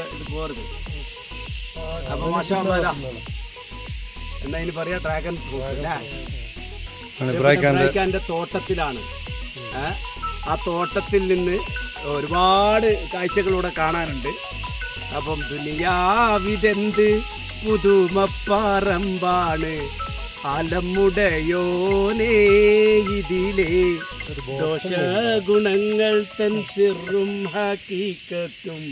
ഇത് പോരുത് അപ്പൊ മാഷാ അല്ലാ ഇതാ. എന്നാ ഇനി പറയാ ഡ്രാഗൺ ഫ്രൂട്ട് തോട്ടത്തിലാണ്. ആ തോട്ടത്തിൽ നിന്ന് ഒരുപാട് കാഴ്ചകളൂടെ കാണാനുണ്ട്. അപ്പം ദുനിയാവിതെന്ത്? പുതുമപ്പാറമ്പാണ്. അലമുടയോനേ ഇതിലെ ദോഷഗുണങ്ങൾ തൻ ചെറും ഹക്കീക്കത്തും.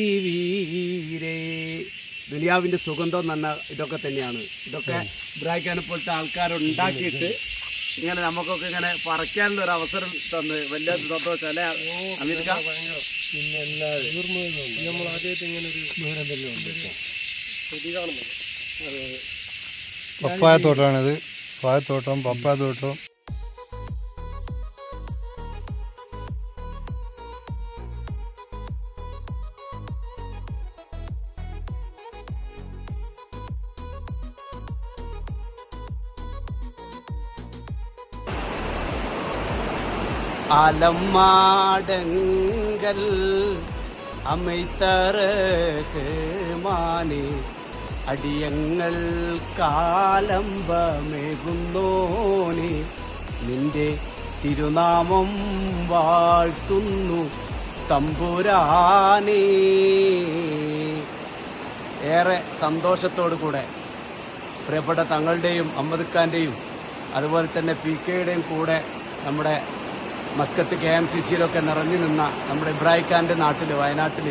ആരാരറിവീരേ ദുനിയാവിന്റെ സുഗന്ധം എന്ന് പറഞ്ഞാൽ ഇതൊക്കെ തന്നെയാണ്. ഇതൊക്കെ ഇബ്രാഹിക്കാനെ പോലത്തെ ആൾക്കാർ ഉണ്ടാക്കിയിട്ട് ഇങ്ങനെ നമുക്കൊക്കെ ഇങ്ങനെ പറിക്കാനുള്ള ഒരു അവസരം തന്ന് വലിയ സന്തോഷം അല്ലേ അമീർക്ക നമ്മൾ ആദ്യമായിട്ട് ഇങ്ങനെ ഒരു ചെടി കാണുന്നത് പപ്പായ തോട്ടം പായത്തോട്ടം പപ്പായ തോട്ടം അലമാടങ്കൽ അമൈത്തറേ അടിയങ്ങൾ കാലംബമേകുന്നോനെ നിന്റെ തിരുനാമം വാഴ്ത്തുന്നു തമ്പുരാനേ. ഏറെ സന്തോഷത്തോടു കൂടെ പ്രിയപ്പെട്ട തങ്ങളുടെയും അമ്മദ് ഖാന്റെയും അതുപോലെ തന്നെ പി കെയുടെയും കൂടെ നമ്മുടെ മസ്കത്ത് കെ എം സി സിയിലൊക്കെ നിറഞ്ഞു നിന്ന നമ്മുടെ ഇബ്രാഹിഖാന്റെ നാട്ടിൽ നാട്ടിൽ വയനാട്ടിൽ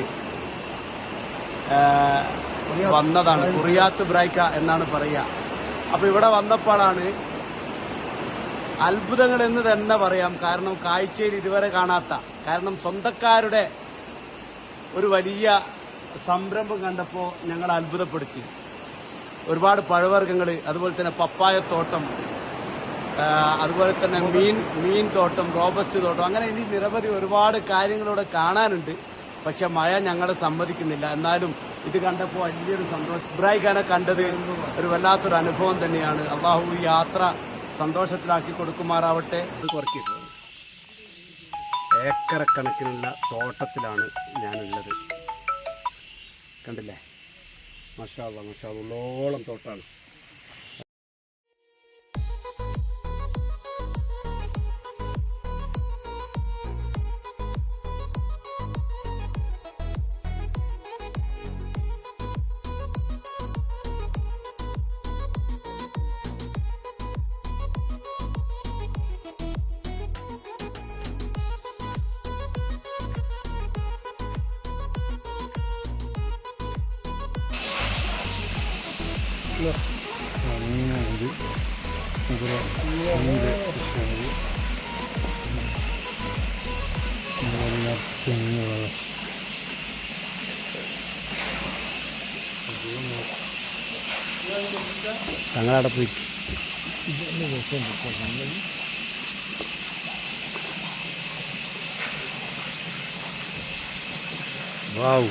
വന്നതാണ്. കുറിയാത്ത് ഇബ്രാഹിക്ക എന്നാണ് പറയുക. അപ്പൊ ഇവിടെ വന്നപ്പോഴാണ് അത്ഭുതങ്ങൾ എന്ന് തന്നെ പറയാം. കാരണം കാഴ്ചയിൽ ഇതുവരെ കാണാത്ത കാരണം സ്വന്തക്കാരുടെ ഒരു വലിയ സംരംഭം കണ്ടപ്പോൾ ഞങ്ങൾ അത്ഭുതപ്പെടുത്തി. ഒരുപാട് പഴവർഗങ്ങൾ അതുപോലെ തന്നെ പപ്പായത്തോട്ടം അതുപോലെ തന്നെ മീൻ മീൻ തോട്ടം റോബസ്റ്റ് തോട്ടം അങ്ങനെ ഇനി നിരവധി ഒരുപാട് കാര്യങ്ങളിവിടെ കാണാനുണ്ട്. പക്ഷെ മഴ ഞങ്ങളെ സമ്മതിക്കുന്നില്ല. എന്നാലും ഇത് കണ്ടപ്പോൾ വലിയൊരു സന്തോഷം. ഇബ്രാഹിം ഖാനെ കണ്ടത് ഒരു വല്ലാത്തൊരു അനുഭവം തന്നെയാണ്. അള്ളാഹു ഈ യാത്ര സന്തോഷത്തിലാക്കി കൊടുക്കുമാറാവട്ടെ. ഇത് കുറക്കിട്ടു ഏക്കറക്കണക്കിനുള്ള തോട്ടത്തിലാണ് ഞാനുള്ളത്. കണ്ടില്ലേ? മഷാല മഷാല ഉള്ളോളം തോട്ടാണ്. മീനാണിത് അതുപോലെ മീന്റെ അതുപോലെ നിറച്ച് മീനുകളാണ് തങ്ങളവിടെ പോയി വാവ്.